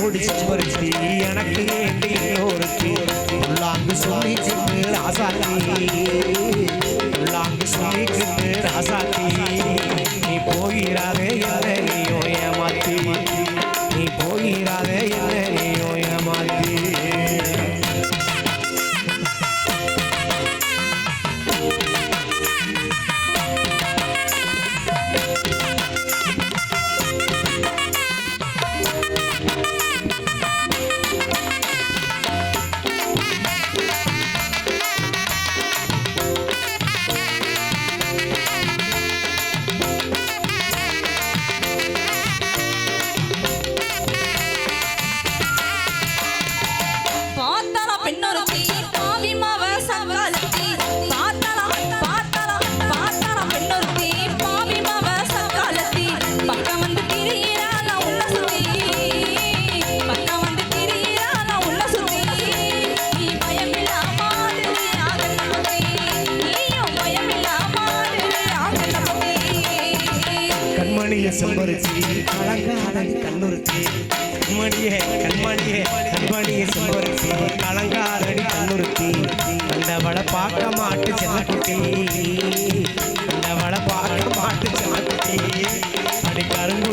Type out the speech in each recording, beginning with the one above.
முடிச்சு எனக்கு வேண்டி ஒருத்தி? உள்ளாங்கு சொல்லிக்கிட்டு ராசாத்தி. உள்ளாங்கு சொல்லிக்கிட்டு ராசாத்தி. நீ போகிறாதே யாரே மணிய செம்பருத்தி அலங்காதன் கண்ணுறுத்தி மணிய கண்மணிய கண்மணிய செம்பருத்தி அலங்காதன் கண்ணுறுத்தி கண்டவளை பார்க்க மாட்டு செல்லக்குட்டி. கண்டவளை பார்க்க மாட்டு செல்லக்குட்டி. அப்படி கரும்பு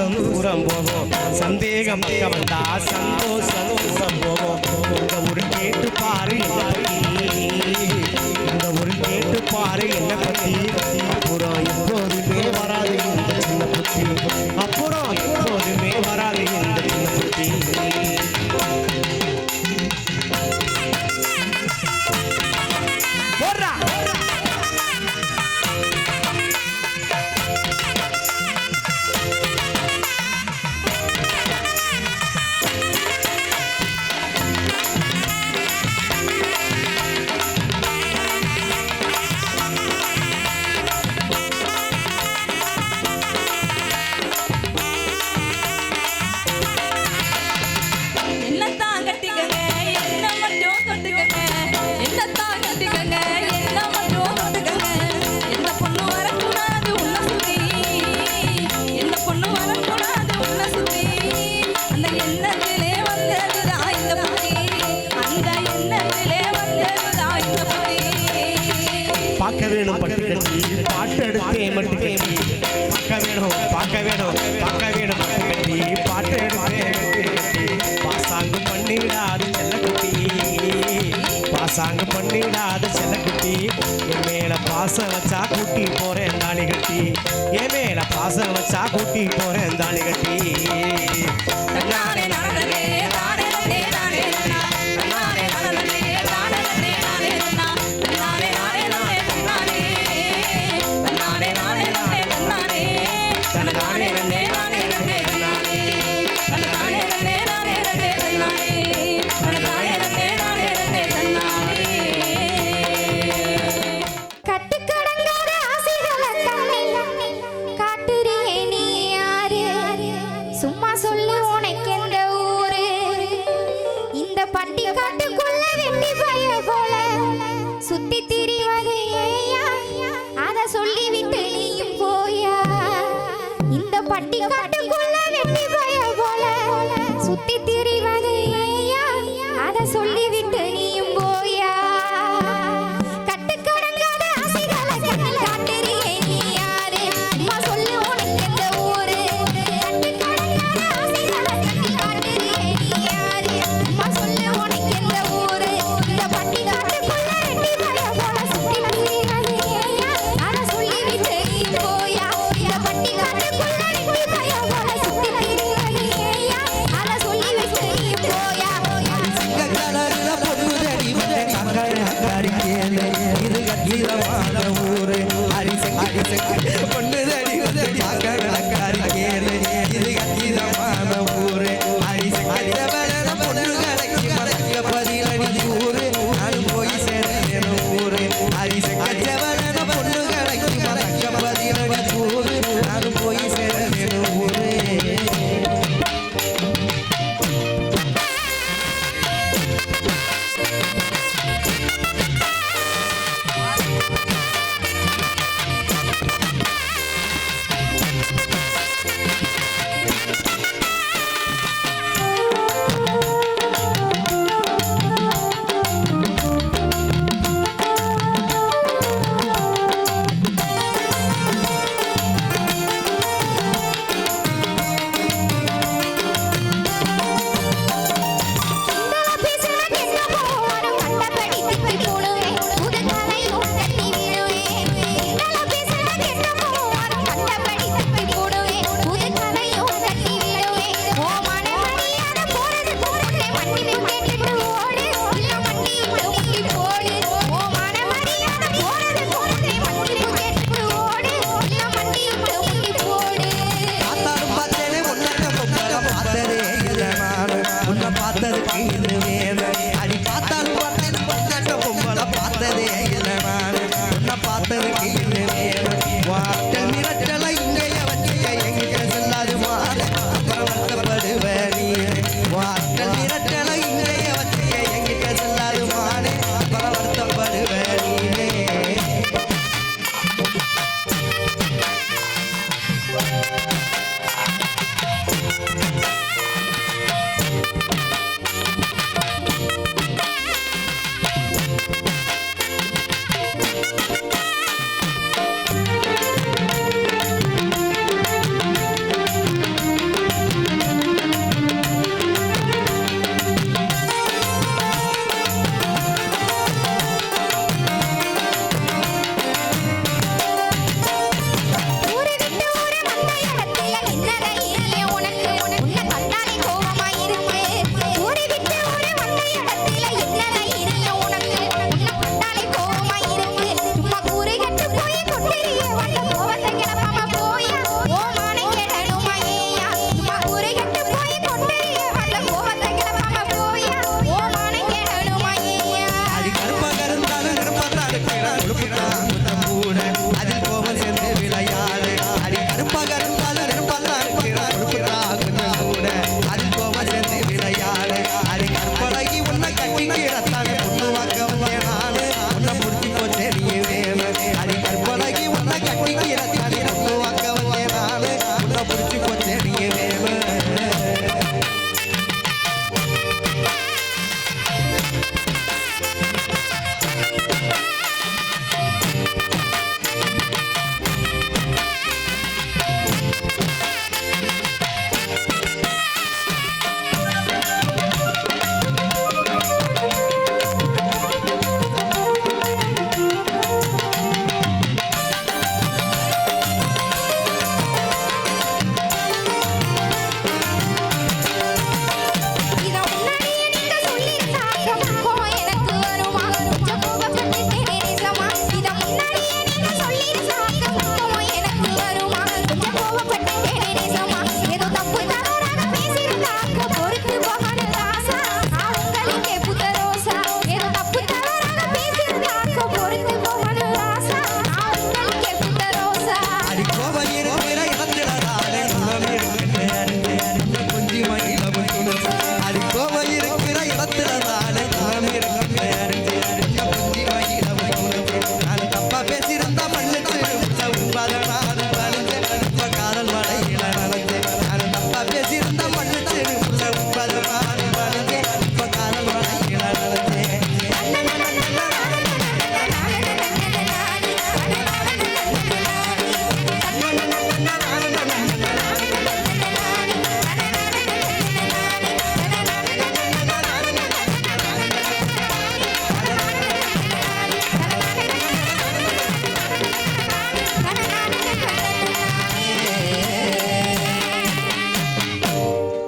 சந்தோஷம் தூரம் போவோம் சந்தேகம் வந்தா சந்தோஷம் தூரம் போவோம் இந்த ஒரு கேட்டு பாரு y por சொல்லி உனக்கு எந்த ஊரு? இந்த பட்டி காட்டுக்குள்ள வெட்டி பய போல. சுத்தி